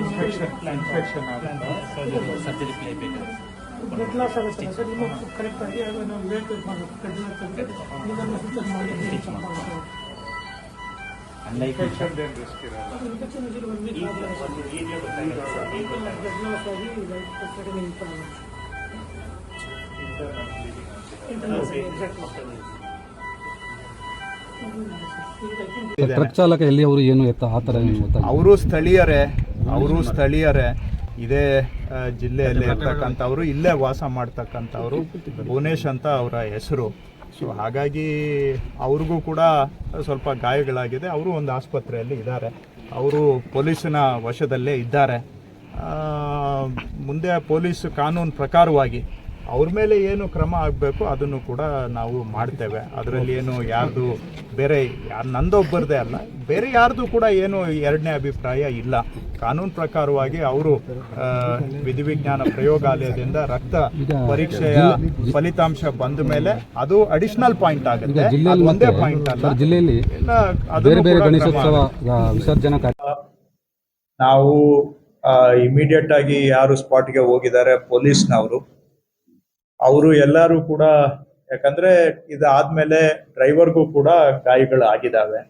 Infection infection ಆಗುತ್ತೆ surgery surgery play ಬೇಕಾಗುತ್ತೆ blood loss ಆಗುತ್ತೆ ಸರ್ ಇನ್ನೂ ಕರೆಕ್ಟ್ ಆಗಿ ಅದು ನಾವು ವೇಟ್ ಮಾಡಬೇಕು ಬ್ಲಡ್ ಲಾಸ್ ಆಗುತ್ತೆ ಇದನ್ನು ಸ್ವಿಚ್ ಮಾಡಿ Stitch ಮಾಡ್ಬೇಕು. ಅನ್ಲೈಕ್ ಇನ್ಫೆಕ್ಷನ್ ಏನು ರಿಸ್ಕ್ ಇರಲ್ಲ ಇನ್ಫೆಕ್ಷನ್ ಇದ್ರೆ ಒಂದು ವೀಕ್ ಬ್ಲಡ್ ಲಾಸ್ ಆಗಿ ಲೈಫ್ ಕಡಿಮೆ ಇಂಪ್ರೂವ್ ಇಂಟರ್ನಲ್ ಟ್ರಕ್ ಚಾಲಕ ಎಲ್ಲಿ ಅವರು ಏನು ಎತ್ತ ಆ ಥರ ಅವರು ಸ್ಥಳೀಯರೇ ಅವರು ಸ್ಥಳೀಯರೇ. ಇದೇ ಜಿಲ್ಲೆಯಲ್ಲಿ ಇರ್ತಕ್ಕಂಥವ್ರು ಇಲ್ಲೇ ವಾಸ ಮಾಡ್ತಕ್ಕಂಥವ್ರು ಭುವನೇಶ್ ಅಂತ ಅವರ ಹೆಸರು. ಸೊ ಹಾಗಾಗಿ ಅವ್ರಿಗೂ ಕೂಡ ಸ್ವಲ್ಪ ಗಾಯಗಳಾಗಿದೆ. ಅವರು ಒಂದು ಆಸ್ಪತ್ರೆಯಲ್ಲಿ ಇದ್ದಾರೆ. ಅವರು ಪೊಲೀಸಿನ ವಶದಲ್ಲೇ ಇದ್ದಾರೆ. ಮುಂದೆ ಪೊಲೀಸ್ ಕಾನೂನು ಪ್ರಕಾರವಾಗಿ ಅವ್ರ ಮೇಲೆ ಏನು ಕ್ರಮ ಆಗಬೇಕು ಅದನ್ನು ಕೂಡ ನಾವು ಮಾಡ್ತೇವೆ. ಅದರಲ್ಲಿ ಏನು ಯಾರ್ದು ಬೇರೆ ನಂದೊಬ್ಬರದೇ ಅಲ್ಲ ಬೇರೆ ಯಾರ್ದು ಕೂಡ ಏನು ಎರಡನೇ ಅಭಿಪ್ರಾಯ ಇಲ್ಲ. ಕಾನೂನು ಪ್ರಕಾರವಾಗಿ ಅವರು ಆ, ವಿಧಿವಿಜ್ಞಾನ ಪ್ರಯೋಗಾಲಯದಿಂದ ರಕ್ತ ಪರೀಕ್ಷೆಯ ಫಲಿತಾಂಶ ಬಂದ ಮೇಲೆ ಅದು ಅಡಿಷನಲ್ ಪಾಯಿಂಟ್ ಆಗುತ್ತೆ. ಒಂದೇ ಪಾಯಿಂಟ್ ಅಲ್ಲ. ಸರ್, ಜಿಲ್ಲೆಯಲ್ಲಿ ಬೇರೆ ಬೇರೆ ಗಣೇಶೋತ್ಸವ ಆ, ವಿಸರ್ಜನಾ ಕಾರ್ಯ ನಾವು ಇಮಿಡಿಯೇಟ್ ಆಗಿ ಯಾರು ಸ್ಪಾಟ್ಗೆ ಹೋಗಿದ್ದಾರೆ ಪೊಲೀಸ್ನವರು ಅವರು ಎಲ್ಲರೂ ಕೂಡ, ಯಾಕಂದ್ರೆ ಇದಾದ್ಮೇಲೆ ಡ್ರೈವರ್ಗೂ ಕೂಡ ಗಾಯಗಳು ಆಗಿದ್ದಾವೆ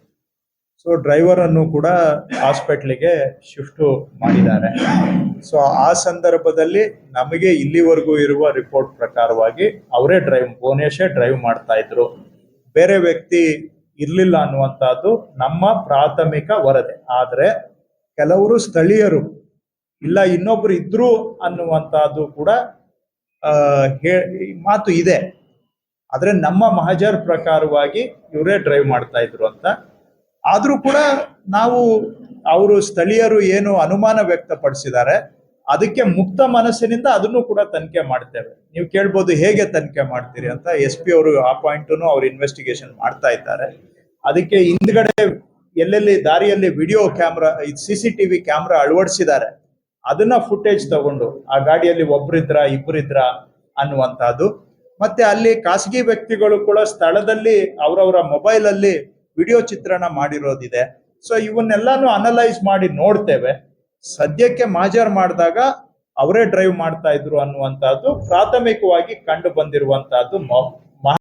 ಸೊ ಡ್ರೈವರ್ ಅನ್ನು ಕೂಡ ಹಾಸ್ಪಿಟ್ಲಿಗೆ ಶಿಫ್ಟ್ ಮಾಡಿದ್ದಾರೆ. ಸೊ ಆ ಸಂದರ್ಭದಲ್ಲಿ ನಮಗೆ ಇಲ್ಲಿವರೆಗೂ ಇರುವ ರಿಪೋರ್ಟ್ ಪ್ರಕಾರವಾಗಿ ಅವರೇ ಡ್ರೈವ್ ಭುವನೇಶೇ ಡ್ರೈವ್ ಮಾಡ್ತಾ ಇದ್ರು. ಬೇರೆ ವ್ಯಕ್ತಿ ಇರ್ಲಿಲ್ಲ ಅನ್ನುವಂಥದ್ದು ನಮ್ಮ ಪ್ರಾಥಮಿಕ ವರದಿ. ಆದರೆ ಕೆಲವರು ಸ್ಥಳೀಯರು, ಇಲ್ಲ ಇನ್ನೊಬ್ರು ಇದ್ರು ಅನ್ನುವಂಥದ್ದು ಕೂಡ ಮಾತು ಇದೆ. ಆದರೆ ನಮ್ಮ ಮಹಜರ್ ಪ್ರಕಾರವಾಗಿ ಇವರೇ ಡ್ರೈವ್ ಮಾಡ್ತಾ ಇದ್ರು ಅಂತ. ಆದರೂ ಕೂಡ ನಾವು ಅವರು ಸ್ಥಳೀಯರು ಏನು ಅನುಮಾನ ವ್ಯಕ್ತಪಡಿಸಿದ್ದಾರೆ, ಅದಕ್ಕೆ ಮುಕ್ತ ಮನಸ್ಸಿನಿಂದ ಅದನ್ನು ಕೂಡ ತನಿಖೆ ಮಾಡ್ತೇವೆ. ನೀವು ಕೇಳ್ಬೋದು ಹೇಗೆ ತನಿಖೆ ಮಾಡ್ತೀರಿ ಅಂತ ಎಸ್ ಪಿ ಅವರು ಆ ಪಾಯಿಂಟನ್ನು ಅವ್ರು ಇನ್ವೆಸ್ಟಿಗೇಷನ್ ಮಾಡ್ತಾ ಇದ್ದಾರೆ. ಅದಕ್ಕೆ ಹಿಂದ್ಗಡೆ ಎಲ್ಲೆಲ್ಲಿ ದಾರಿಯಲ್ಲಿ video camera C C TV camera ಅಳವಡಿಸಿದ್ದಾರೆ. ಅದನ್ನ ಫುಟೇಜ್ ತಗೊಂಡು, ಆ ಗಾಡಿಯಲ್ಲಿ ಒಬ್ರಿದ್ರ ಇಬ್ಬರಿದ್ರ ಅನ್ನುವಂತಹದ್ದು ಮತ್ತೆ ಅಲ್ಲಿ ಖಾಸಗಿ ವ್ಯಕ್ತಿಗಳು ಕೂಡ ಸ್ಥಳದಲ್ಲಿ ಅವರವರ ಮೊಬೈಲ್ ಅಲ್ಲಿ ವಿಡಿಯೋ ಚಿತ್ರಣ ಮಾಡಿರೋದಿದೆ. ಸೊ ಇವನ್ನೆಲ್ಲಾನು ಅನಲೈಸ್ ಮಾಡಿ ನೋಡ್ತೇವೆ. ಸದ್ಯಕ್ಕೆ ಮಾಜರ್ ಮಾಡಿದಾಗ ಅವರೇ ಡ್ರೈವ್ ಮಾಡ್ತಾ ಇದ್ರು ಅನ್ನುವಂತಹದ್ದು ಪ್ರಾಥಮಿಕವಾಗಿ ಕಂಡು ಬಂದಿರುವಂತಹದ್ದು